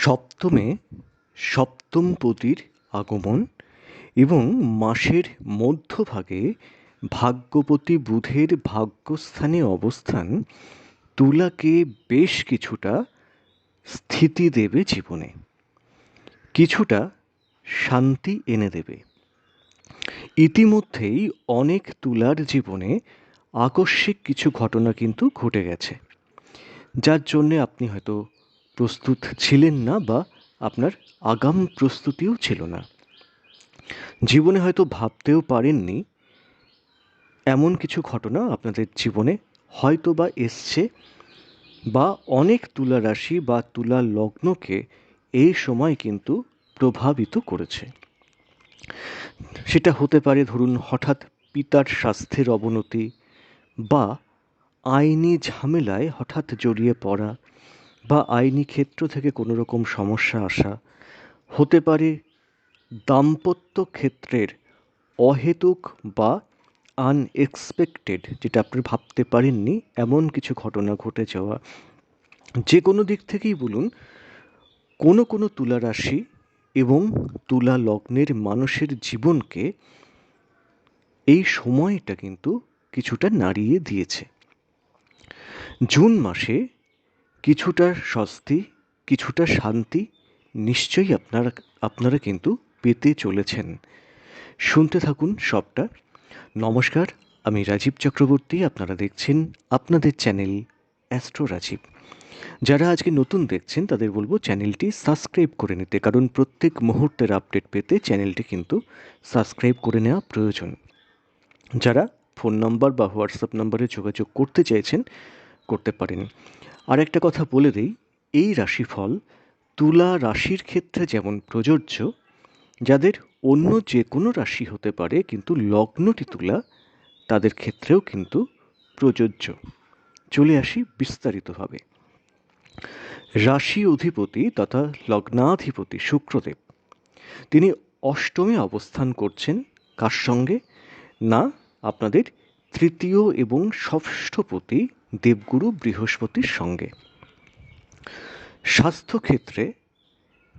সপ্তমে সপ্তমপতির আগমন এবং মাসের মধ্যভাগে ভাগ্যপতি বুধের ভাগ্যস্থানে অবস্থান তুলাকে বেশ কিছুটা স্থিতি দেবে জীবনে। কিছুটা শান্তি এনে দেবে। ইতিমধ্যেই অনেক তুলার জীবনে আকস্মিক কিছু ঘটনা কিন্তু ঘটে গেছে। যার জন্যে আপনি হয়তো প্রস্তুত ছিলেন না বা আপনার আগাম প্রস্তুতিও ছিল না। জীবনে হয়তো ভাবতেও পারেননি, এমন কিছু ঘটনা আপনাদের জীবনে হয়তো বা এসছে বা অনেক তুলা রাশি বা তুলা লগ্নকে এই সময় কিন্তু প্রভাবিত করেছে। সেটা হতে পারে ধরুন হঠাৎ পিতার স্বাস্থ্যের অবনতি বা আইনি ঝামেলায় হঠাৎ জড়িয়ে পড়া বা আইনি ক্ষেত্র থেকে কোনো রকম সমস্যা আসা হতে পারে দাম্পত্য ক্ষেত্রের অহেতুক বা আনএক্সপেক্টেড, যেটা আপনি ভাবতে পারেননি, এমন কিছু ঘটনা ঘটে যাওয়া। যে কোনো দিক থেকেই বলুন, কোনো কোনো তুলা রাশি এবং তুলা লগ্নের মানুষের জীবনকে এই সময়টা কিন্তু কিছুটা নাড়িয়ে দিয়েছে। জুন মাসে কিছুটা স্বস্তি, কিছুটা শান্তি নিশ্চয়ই আপনারা আপনারা কিন্তু পেতে চলেছেন। শুনতে থাকুন সবটা। নমস্কার, আমি রাজীব চক্রবর্তী, আপনারা দেখছেন আপনাদের চ্যানেল অ্যাস্ট্রো রাজীব। যারা আজকে নতুন দেখছেন, তাদের বলব চ্যানেলটি সাবস্ক্রাইব করে নিতে, কারণ প্রত্যেক মুহূর্তের আপডেট পেতে চ্যানেলটি কিন্তু সাবস্ক্রাইব করে নেওয়া প্রয়োজন। যারা ফোন নাম্বার বা হোয়াটসঅ্যাপ নাম্বারে যোগাযোগ করতে চাইছেন করতে পারেন। আর একটা কথা বলে দিই, এই রাশিফল তুলা রাশির ক্ষেত্রে যেমন প্রযোজ্য, যাদের অন্য যে কোনো রাশি হতে পারে, কিন্তু লগ্নটি তুলা, তাদের ক্ষেত্রেও কিন্তু প্রযোজ্য। চলে আসি বিস্তারিতভাবে। রাশি অধিপতি তথা লগ্নাধিপতি শুক্রদেব, তিনি অষ্টমে অবস্থান করছেন, কার সঙ্গে? না, আপনাদের তৃতীয় এবং ষষ্ঠপতি দেবগুরু বৃহস্পতির সঙ্গে। স্বাস্থ্যক্ষেত্রে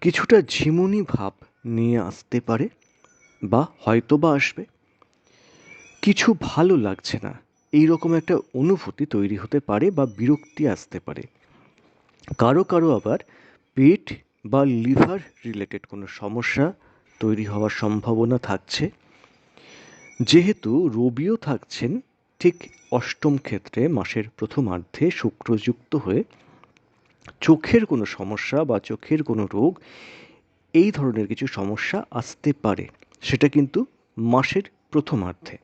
কিছুটা ঝিমুনি ভাব নিয়ে আসতে পারে বা হয়তো বা আসবে। কিছু ভালো লাগছে না। এই রকম একটা অনুভূতি তৈরি হতে পারে বা বিরক্তি আসতে পারে। কারও কারও আবার পেট বা লিভার রিলেটেড কোনো সমস্যা তৈরি হওয়ার সম্ভাবনা থাকছে। যেহেতু রবিও থাকছেন, ঠিক অষ্টম ক্ষেত্রে মাসের প্রথমার্ধে শুক্রযুক্ত হয়ে চোখের কোনো সমস্যা বা চোখের কোনো রোগ, এই ধরনের কিছু সমস্যা আসতে পারে। সেটা কিন্তু মাসের প্রথমার্ধে।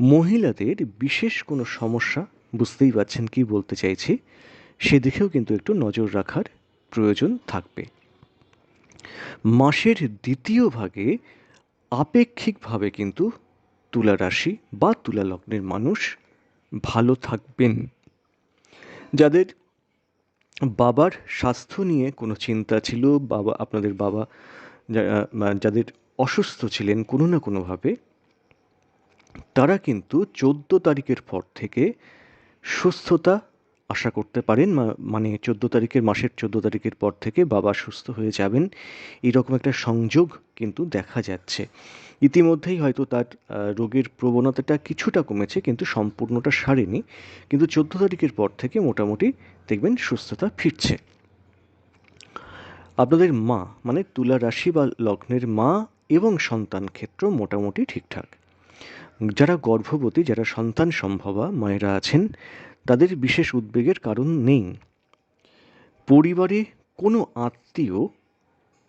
মহিলাদের বিশেষ কোনো সমস্যা বুঝতেই পারছেন কি বলতে চাইছি, সেদিকেও কিন্তু একটু নজর রাখার প্রয়োজন থাকবে। মাসের দ্বিতীয় ভাগে আপেক্ষিকভাবে কিন্তু তুলা রাশি বা তুলা লগ্নের মানুষ ভালো থাকবেন। যাদের বাবার স্বাস্থ্য নিয়ে কোনো চিন্তা ছিল, বাবা, আপনাদের বাবা যাদের অসুস্থ ছিলেন কোনো না কোনোভাবে, তারা কিন্তু চোদ্দ তারিখের পর থেকে সুস্থতা আশা করতে পারেন মানে চোদ্দ তারিখের মাসের চোদ্দ তারিখের পর থেকে বাবা সুস্থ হয়ে যাবেন। এরকম একটা সংযোগ কিন্তু দেখা যাচ্ছে। ইতিমধ্যেই হয়তো তার রোগের প্রবণতাটা কিছুটা কমেছে, কিন্তু সম্পূর্ণটা সারেনি। কিন্তু চোদ্দ তারিখের পর থেকে মোটামুটি দেখবেন সুস্থতা ফিরছে। আপনাদের মা মানে তুলা রাশি বা লগ্নের মা এবং সন্তান ক্ষেত্র মোটামুটি ঠিকঠাক। যারা গর্ভবতী, যারা সন্তান সম্ভবা মায়েরা আছেন তাদের বিশেষ উদ্বেগের কারণ নেই। পরিবারে কোনো আত্মীয়,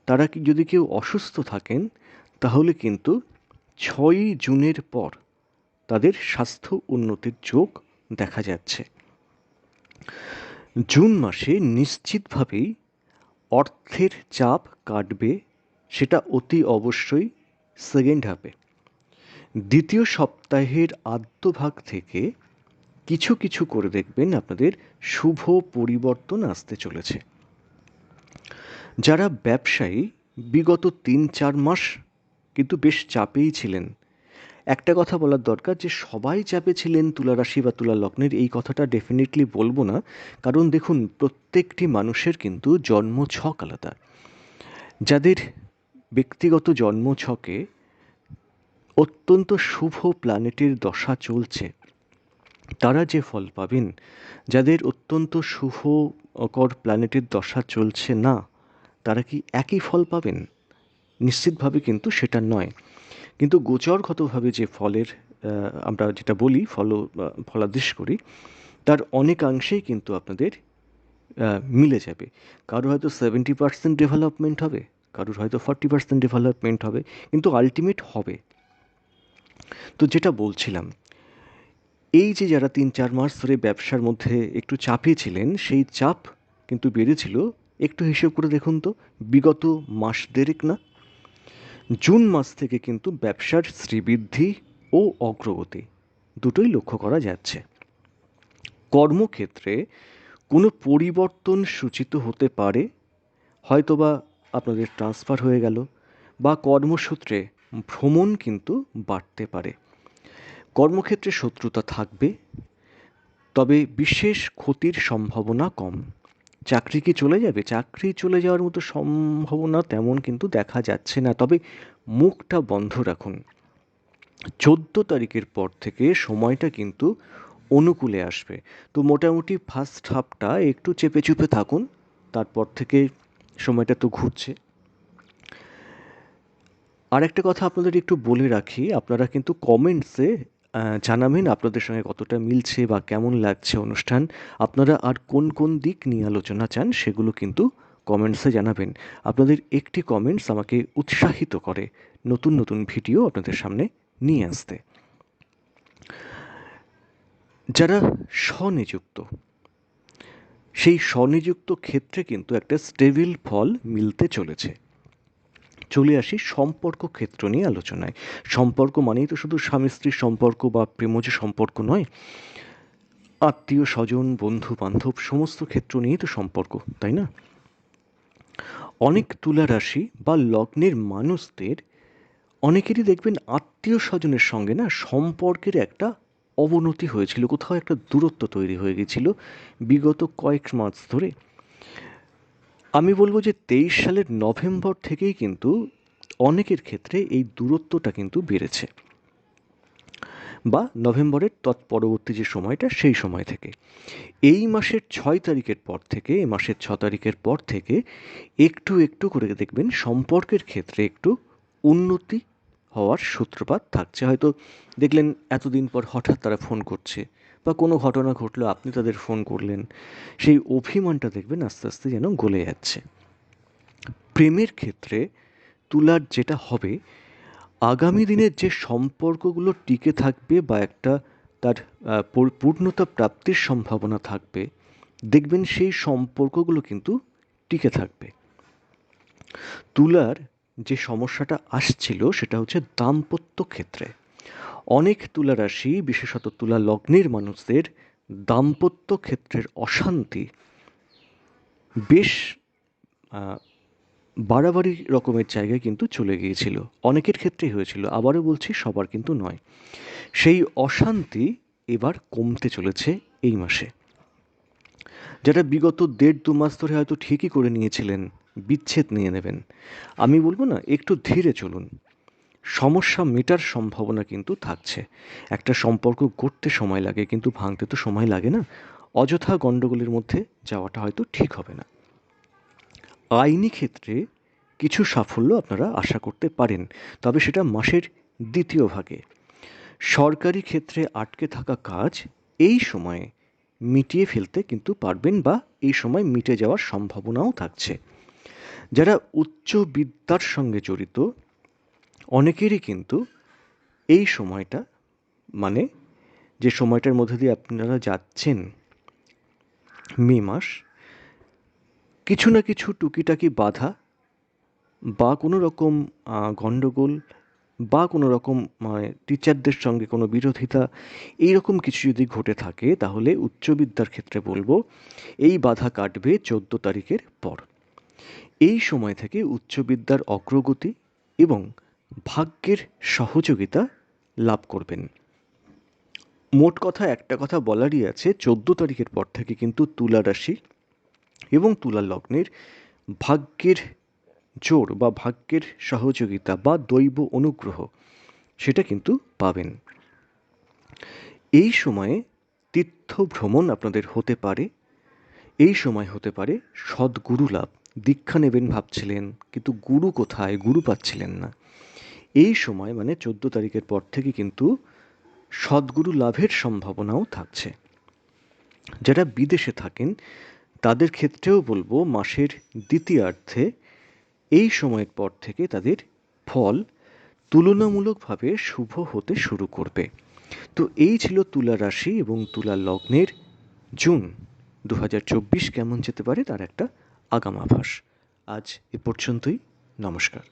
তারা কি যদি কেউ অসুস্থ থাকেন, তাহলে কিন্তু ছয়ই জুনের পর তাদের স্বাস্থ্য উন্নতির যোগ দেখা যাচ্ছে। জুন মাসে নিশ্চিতভাবেই অর্থের চাপ কাটবে, সেটা অতি অবশ্যই সেকেন্ড হাফে। দ্বিতীয় সপ্তাহের আদ্যভাগ থেকে কিছু কিছু করে দেখবেন আপনাদের শুভ পরিবর্তন আসতে চলেছে। যারা ব্যবসায়ী, বিগত তিন চার মাস কিন্তু বেশ চাপেই ছিলেন। একটা কথা বলার দরকার যে, সবাই চাপে ছিলেন তুলা রাশি বা তুলা লগ্নের, এই কথাটা ডেফিনেটলি বলব না। কারণ দেখুন, প্রত্যেকটি মানুষের কিন্তু জন্ম ছক আলাদা। যাদের ব্যক্তিগত জন্ম ছকে অত্যন্ত শুভ প্ল্যানেটের দশা চলছে তারা যে ফল পাবেন, যাদের অত্যন্ত শুভকর প্ল্যানেটের দশা চলছে না, তারা কি একই ফল পাবেন? নিশ্চিতভাবে কিন্তু সেটা নয়। কিন্তু গোচরগতভাবে যে ফলের আমরা যেটা বলি, ফল ফলাদেশ করি, তার অনেকাংশেই কিন্তু আপনাদের মিলে যাবে। কারও হয়তো সেভেন্টি পার্সেন্ট ডেভেলপমেন্ট হবে, কারোর হয়তো ফর্টি পার্সেন্ট ডেভেলপমেন্ট হবে, কিন্তু আলটিমেট হবে। তো যেটা বলছিলাম এই যে যারা তিন চার মাস ধরে ব্যবসার মধ্যে একটু চাপে ছিলেন, সেই চাপ কিন্তু বেড়েছিল। একটু হিসেব করে দেখুন তো, বিগত মাস দেড়েক না? জুন মাস থেকে কিন্তু ব্যবসার শ্রীবৃদ্ধি ও অগ্রগতি দুটোই লক্ষ্য করা যাচ্ছে। কর্মক্ষেত্রে কোনো পরিবর্তন সূচিত হতে পারে? হয়তোবা আপনাদের ট্রান্সফার হয়ে গেল বা কর্মসূত্রে ভ্রমণ কিন্তু বাড়তে পারে। কর্মক্ষেত্রে শত্রুতা থাকবে, তবে বিশেষ ক্ষতির সম্ভাবনা কম। চাকরি কি চলে যাবে, চাকরি চলে যাওয়ার মতো সম্ভাবনা তেমন কিন্তু দেখা যাচ্ছে না। তবে মুখটা বন্ধ রাখুন। চোদ্দ তারিখের পর থেকে সময়টা কিন্তু অনুকূলে আসবে। তো মোটামুটি ফার্স্ট হাফটা একটু চেপে চুপে থাকুন, তারপর থেকে সময়টা তো ঘুরছে। আর একটা কথা আপনাদের একটু বলে রাখি, আপনারা কিন্তু কমেন্টসে জানাবেন আপনাদের সঙ্গে কতটা মিলছে বা কেমন লাগছে অনুষ্ঠান। আপনারা আর কোন কোন দিক নিয়ে আলোচনা চান সেগুলো কিন্তু কমেন্টসে জানাবেন। আপনাদের একটি কমেন্টস আমাকে উৎসাহিত করে নতুন নতুন ভিডিও আপনাদের সামনে নিয়ে আসতে। যারা স্বনিযুক্ত, সেই স্বনিযুক্ত ক্ষেত্রে কিন্তু একটা স্টেবিল ফল মিলতে চলেছে। চলে আসি সম্পর্ক ক্ষেত্র নিয়ে আলোচনায়। সম্পর্ক মানেই তো শুধু স্বামী, স্ত্রীর সম্পর্ক বা প্রেমজ সম্পর্ক নয়। আত্মীয়, স্বজন, বন্ধু, বান্ধব সমস্ত ক্ষেত্র নিয়েই তো সম্পর্ক, তাই না? অনেক তুলা রাশি বা লগ্নের মানুষদের অনেকেরই দেখবেন আত্মীয় স্বজনের সঙ্গে না সম্পর্কের একটা অবনতি হয়েছিল, কোথাও একটা দূরত্ব তৈরি হয়ে গেছিল। বিগত কয়েক মাস ধরে আমি বলব যে তেইশ সালের নভেম্বর থেকেই কিন্তু অনেকের ক্ষেত্রে এই দূরত্বটা কিন্তু বেড়েছে। বা নভেম্বরের তৎপরবর্তী যে সময়টা, সেই সময় থেকে। এই মাসের ছয় তারিখের পর থেকে, এই মাসের ছ তারিখের পর থেকে একটু একটু করে দেখবেন সম্পর্কের ক্ষেত্রে একটু উন্নতি হওয়ার সূত্রপাত থাকছে। হয়তো দেখলেন এতদিন পর হঠাৎ তারা ফোন করছে। বা কোনো ঘটনা ঘটলো, আপনি তাদের ফোন করলেন, সেই অভিমানটা দেখবেন আস্তে আস্তে যেন গলে যাচ্ছে। প্রেমের ক্ষেত্রে তুলার যেটা হবে, আগামী দিনের যে সম্পর্কগুলো টিকে থাকবে বা একটা তার পূর্ণতা প্রাপ্তির সম্ভাবনা থাকবে, দেখবেন সেই সম্পর্কগুলো কিন্তু টিকে থাকবে। তুলার যে সমস্যাটা আসছিল সেটা হচ্ছে দাম্পত্য ক্ষেত্রে। অনেক তুলা রাশি বিশেষত তুলা লগ্নের মানুষদের দাম্পত্য ক্ষেত্রের অশান্তি বেশ বাড়াবাড়ি রকমের জায়গায় কিন্তু চলে গিয়েছিল। অনেকের ক্ষেত্রেই হয়েছিল, আবারও বলছি সবার কিন্তু নয়। সেই অশান্তি এবার কমতে চলেছে এই মাসে। যারা বিগত দেড় দু মাস ধরে হয়তো ঠিকই করে নিয়েছিলেন, বিচ্ছেদ নিয়ে নেবেন। আমি বলব না, একটু ধীরে চলুন। সমস্যা মেটার সম্ভাবনা কিন্তু থাকছে। একটা সম্পর্ক গড়তে সময় লাগে, কিন্তু ভাঙতে তো সময় লাগে না। অযথা গণ্ডগোলের মধ্যে যাওয়াটা হয়তো ঠিক হবে না। আইনি ক্ষেত্রে কিছু সাফল্য আপনারা আশা করতে পারেন, তবে সেটা মাসের দ্বিতীয় ভাগে। সরকারি ক্ষেত্রে আটকে থাকা কাজ এই সময়ে মিটিয়ে ফেলতে কিন্তু পারবেন বা এই সময় মিটে যাওয়ার সম্ভাবনাও থাকছে। যারা উচ্চ বিদ্যার সঙ্গে জড়িত অনেকেরই কিন্তু এই সময়টা মানে যে সময়টার মধ্যে দিয়ে আপনারা যাচ্ছেন মে মাস, কিছু না কিছু টুকিটাকি বাধা বা কোনো রকম গণ্ডগোল বা কোনো রকম মানে টিচারদের সঙ্গে কোনো বিরোধিতা, এই রকম কিছু যদি ঘটে থাকে, তাহলে উচ্চবিদ্যার ক্ষেত্রে বলব, এই বাধা কাটবে চোদ্দ তারিখের পর। এই সময় থেকে উচ্চবিদ্যার অগ্রগতি এবং ভাগ্যের সহযোগিতা লাভ করবেন। মোট কথা একটা কথা বলারই আছে, চোদ্দ তারিখের পর থেকে কিন্তু তুলা রাশি এবং তুলা লগ্নের ভাগ্যের জোর বা ভাগ্যের সহযোগিতা বা দৈব অনুগ্রহ সেটা কিন্তু পাবেন। এই সময়ে তীর্থ ভ্রমণ আপনাদের হতে পারে। এই সময় হতে পারে সদ্গুরু লাভ। দীক্ষা নেবেন ভাবছিলেন, কিন্তু গুরু কোথায়? গুরু পাচ্ছিলেন না। এই সময় মানে চোদ্দ তারিখের পর থেকে কিন্তু সদ্গুরু লাভের সম্ভাবনাও থাকছে। যারা বিদেশে থাকেন, তাদের ক্ষেত্রেও বলব মাসের দ্বিতীয়ার্ধে এই সময়ের পর থেকে তাদের ফল তুলনামূলকভাবে শুভ হতে শুরু করবে। তো এই ছিল তুলা রাশি এবং তুলা লগ্নের জুন দু হাজার চব্বিশ কেমন যেতে পারে তার একটা আগাম আভাস আজ এ পর্যন্তই, নমস্কার।